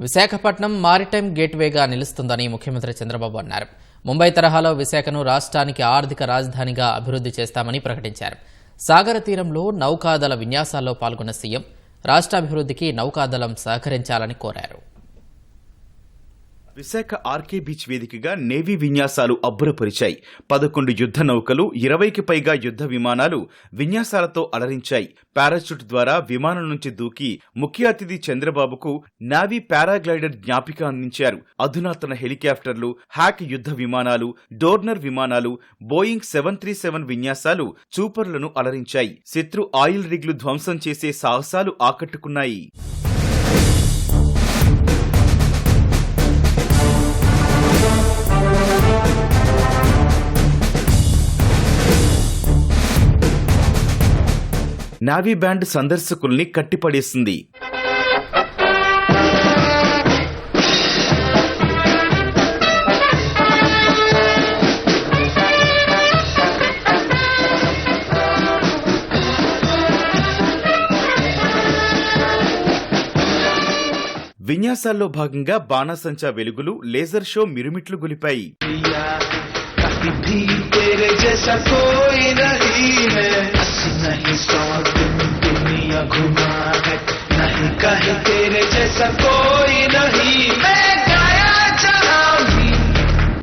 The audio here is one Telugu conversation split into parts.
విశాఖపట్నం మారిటైమ్ గేట్వేగా నిలుస్తుందని ముఖ్యమంత్రి చంద్రబాబు అన్నారు. ముంబై తరహాలో విశాఖను రాష్ట్రానికి ఆర్థిక రాజధానిగా అభివృద్ధి చేస్తామని ప్రకటించారు. సాగర తీరంలో నౌకాదళ విన్యాసాల్లో పాల్గొన్న సీఎం రాష్ట్రాభివృద్ధికి నౌకాదళం సహకరించాలని కోరారు. విశాఖ ఆర్కే బీచ్ వేదికగా నేవీ విన్యాసాలు అబ్బురపరిచాయి. పదకొండు యుద్ధ నౌకలు ఇరవైకి పైగా యుద్ధ విమానాలు విన్యాసాలతో అలరించాయి. పారాచూట్ ద్వారా విమానం నుంచి దూకి ముఖ్య అతిథి చంద్రబాబుకు నావీ పారాగ్లైడర్ జ్ఞాపిక అందించారు. అధునాతన హెలికాప్టర్లు హ్యాక్ యుద్ధ విమానాలు డోర్నర్ విమానాలు బోయింగ్ సెవెన్ త్రీ సెవెన్ విన్యాసాలు చూపర్లను అలరించాయి. శత్రు ఆయిల్ రిగ్లు ధ్వంసం చేసే సాహసాలు ఆకట్టుకున్నాయి. Navy band సందర్శకుల్ని కట్టిపడేసింది. విన్యాసాల్లో భాగంగా బాణాసంచా వెలుగులు లేజర్ షో మిరుమిట్లు గొలిపాయి.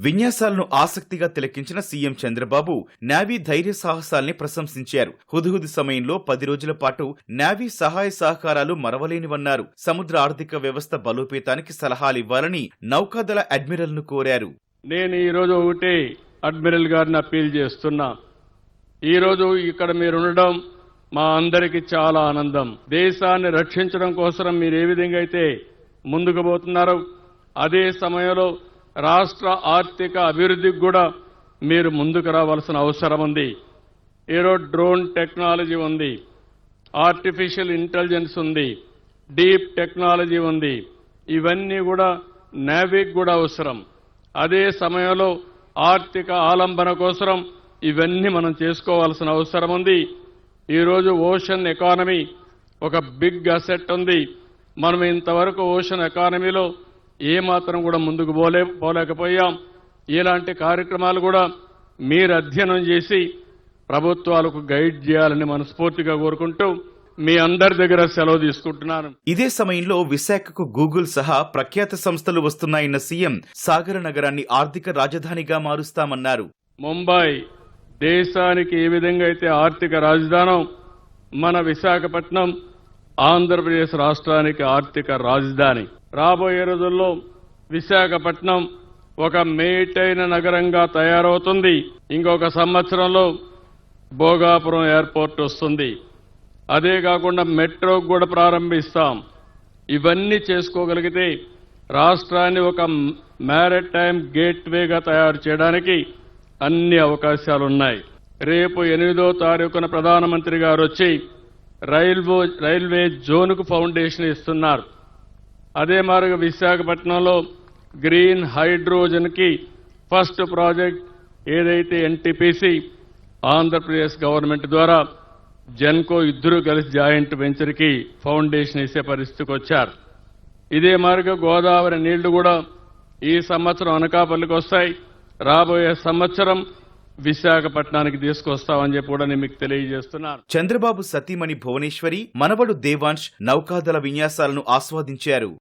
విన్యాసాలను ఆసక్తిగా తిలకించిన సీఎం చంద్రబాబు నావీ ధైర్య సాహసాల్ని ప్రశంసించారు. హుదుహుదు సమయంలో పది రోజుల పాటు నావీ సహాయ సహకారాలు మరవలేనివన్నారు. సముద్ర ఆర్థిక వ్యవస్థ బలోపేతానికి సలహాలివ్వాలని నౌకాదళ అడ్మిరల్ను కోరారు. నేను ఈరోజు ఒకటి అడ్మిరల్ గారిని అప్పీల్ చేస్తున్నా. ఈరోజు ఇక్కడ మీరు ఉండడం మా అందరికీ చాలా ఆనందం. దేశాన్ని రక్షించడం కోసం మీరు ఏ విధంగా అయితే ముందుకు పోతున్నారు. అదే సమయంలో రాష్ట్ర ఆర్థిక అభివృద్ధికి కూడా మీరు ముందుకు రావాల్సిన అవసరం ఉంది. ఈరోజు డ్రోన్ టెక్నాలజీ ఉంది. ఆర్టిఫిషియల్ ఇంటెలిజెన్స్ ఉంది. డీప్ టెక్నాలజీ ఉంది. ఇవన్నీ కూడా నేవీకి కూడా అవసరం. అదే సమయంలో ఆర్థిక ఆలంబన కోసం ఇవన్నీ మనం చేసుకోవాల్సిన అవసరం ఉంది. ఈరోజు ఓషన్ ఎకానమీ ఒక బిగ్ అసెట్ ఉంది. మనం ఇంతవరకు ఓషన్ ఎకానమీలో ఏమాత్రం కూడా ముందుకు పోలే పోలేకపోయాం. ఇలాంటి కార్యక్రమాలు కూడా మీరు అధ్యయనం చేసి ప్రభుత్వాలకు గైడ్ చేయాలని మనస్ఫూర్తిగా కోరుకుంటూ మీ అందరి దగ్గర సెలవు తీసుకుంటున్నాను. ఇదే సమయంలో విశాఖకు గూగుల్ సహా ప్రఖ్యాత సంస్థలు వస్తున్నాయన్న సీఎం సాగర నగరాన్ని ఆర్థిక రాజధానిగా మారుస్తామన్నారు. ముంబై దేశానికి ఏ విధంగా అయితే ఆర్థిక రాజధానం మన విశాఖపట్నం ఆంధ్రప్రదేశ్ రాష్ట్రానికి ఆర్థిక రాజధాని. రాబోయే రోజుల్లో విశాఖపట్నం ఒక మేటైన నగరంగా తయారవుతుంది. ఇంకొక సంవత్సరంలో భోగాపురం ఎయిర్పోర్ట్ వస్తుంది. అదే కాకుండా మెట్రో కూడా ప్రారంభిస్తాం. ఇవన్నీ చేసుకోగలిగితే రాష్ట్రాన్ని ఒక మ్యారటైమ్ గేట్వేగా తయారు చేయడానికి అన్ని అవకాశాలున్నాయి. రేపు ఎనిమిదో తారీఖున ప్రధానమంత్రి గారు వచ్చి రైల్వో రైల్వే జోన్కు ఫౌండేషన్ ఇస్తున్నారు. అదే మారుగా విశాఖపట్నంలో గ్రీన్ హైడ్రోజన్కి ఫస్ట్ ప్రాజెక్ట్ ఏదైతే ఎన్టీపీసీ ఆంధ్రప్రదేశ్ గవర్నమెంట్ ద్వారా జెన్కో ఇద్దరు కలిసి జాయింట్ వెంచర్కి ఫౌండేషన్ ఇచ్చే పరిస్థితికి వచ్చారు. ఇదే మారుగా గోదావరి నీళ్ళు కూడా ఈ సంవత్సరం అనకాపల్లికి వస్తాయి. రాబోయే సంవత్సరం విశాఖపట్నానికి తీసుకొస్తామని చెప్పి కూడా నేను మీకు తెలియజేస్తున్నాను. చంద్రబాబు సతీమణి భువనేశ్వరి మనవడు దేవాంశ్ నౌకాదళ విన్యాసాలను ఆస్వాదించారు.